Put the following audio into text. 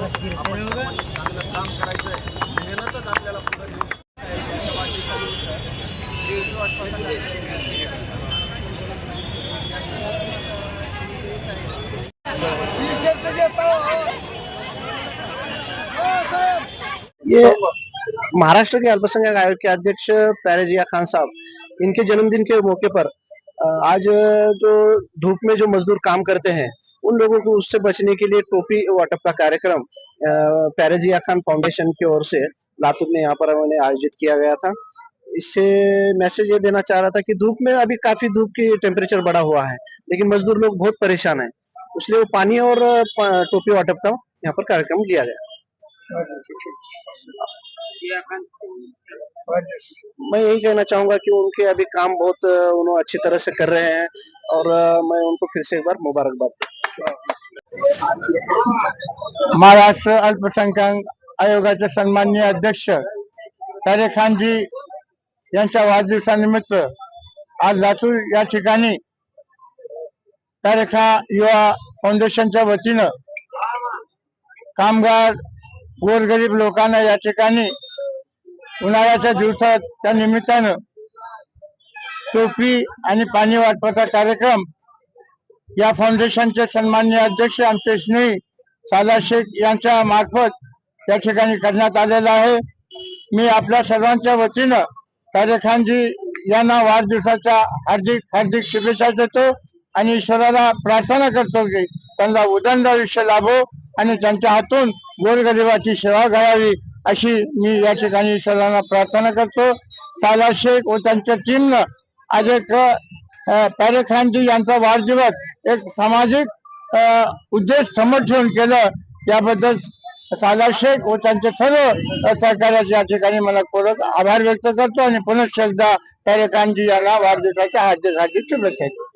ये महाराष्ट्र के अल्पसंख्यक आयोग के अध्यक्ष पैरजिया खान साहब, इनके जन्मदिन के मौके पर आज जो धूप में जो मजदूर काम करते हैं उन लोगों को उससे बचने के लिए टोपी वाटअप का कार्यक्रम पैरजिया खान फाउंडेशन की ओर से लातूर में यहाँ पर उन्हें आयोजित किया गया था। इससे मैसेज ये देना चाह रहा था कि धूप में अभी काफ़ी धूप की टेम्परेचर बढ़ा हुआ है, लेकिन मजदूर लोग बहुत परेशान है। इसलिए वो पानी और टोपी वाटअप का यहाँ पर कार्यक्रम किया गया। मैं यही कहना चाहूँगा कि उनके अभी काम बहुत उन्होंने अच्छी तरह से कर रहे हैं और मैं उनको फिर से एक बार मुबारकबाद महाराष्ट्र अल्पसंख्याक आयोगाचे सन्माननीय अध्यक्ष तारे खानजी यांच्या वाढदिवसानिमित्त आज लातूर या ठिकाणी तारेखा युवा फाउंडेशनच्या वतीनं कामगार गोरगरीब लोकांना या ठिकाणी उन्हाळ्याच्या दिवसात त्या निमित्तानं टोपी आणि पाणी वाटपाचा कार्यक्रम या फाउंडेशनचे सन्माननीय अध्यक्ष आमचे स्नेही साला शेख यांच्या मार्फत या ठिकाणी करण्यात आलेला आहे. मी आपल्या सर्वांच्या वतीनं खानजी यांना वाढदिवसाच्या हार्दिक हार्दिक शुभेच्छा देतो आणि ईश्वराला प्रार्थना करतो की त्यांना उदंड आयुष्य लाभो आणि त्यांच्या हातून गोरगरिबाची सेवा घडावी अशी मी या ठिकाणी ईश्वराला प्रार्थना करतो. साला शेख व त्यांच्या टीमनं आज एक खानजी यांचा वाढदिवस एक सामाजिक उद्देश समोर ठेवून केलं याबद्दल सागर शेख व त्यांचे सर्व सहकार्याचे या ठिकाणी मला पूरक आभार व्यक्त करतो आणि पुनश्च एकदा पॅरे खानजी यांना वाढदिवसाच्या हार्दिक हार्दिक शुभेच्छा देतो.